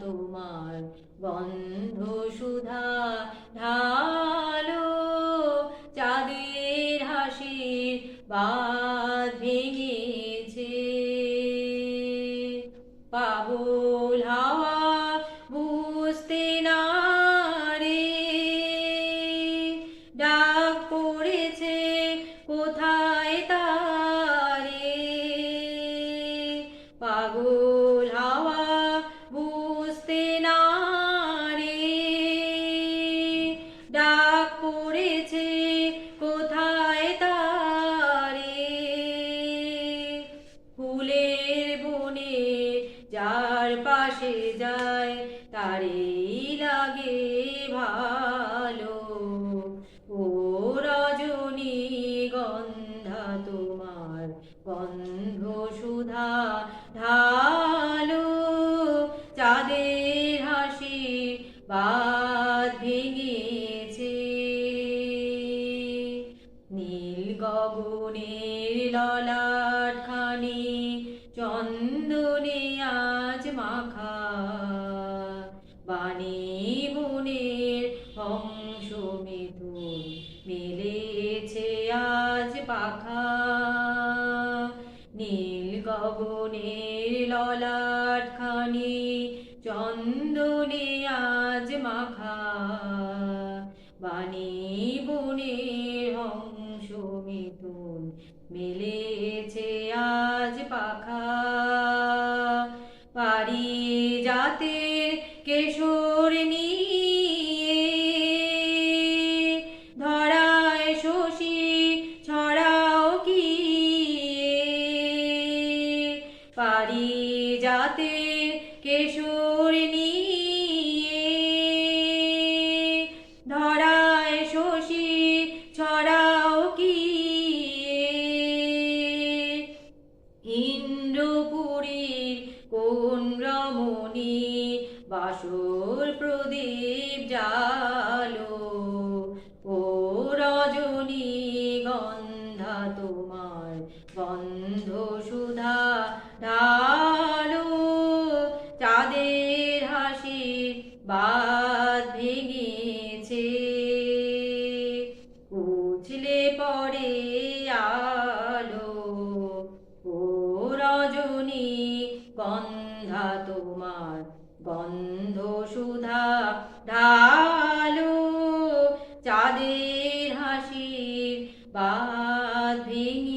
তোমার বন্ধ সুধা ঢালো চাঁদের হাসির বাঁধ ভেঙেছে। পাগল পাশে যায়, তারেই লাগে ভালো। ও রজনী গন্ধা তোমার গন্ধ সুধা ঢালো। চাঁদের হাসি বাদ ভেঙেছে। নীল গগনের ললাট খানি চন্দনে মাখা বাণী বনের হংস মিথুন মেলেছে আজ পাখা। নীল গগনের ললাট খানি চন্দনে আজ মাখা। বাণী বনের হংস মিথুন মেলেছে আজ পাখা। যাতে কেশর নিয়ে। ধরায় শশী, ছড়াও কি পারি যাতে কেশর নিয়ে। ধরায় শশী, ছড়াও কি ইন্দ্রপুরীর কোন রমণী? বাসর প্রদীপ জালো ও রজনী গন্ধা তোমার গন্ধ সুধা ঢালো। চাঁদের হাসির বাদ ভেঙেছে। উছলে পড়ে তোমার গন্ধ সুধা ঢালু চাঁদের হাসির বাদ ভেঙে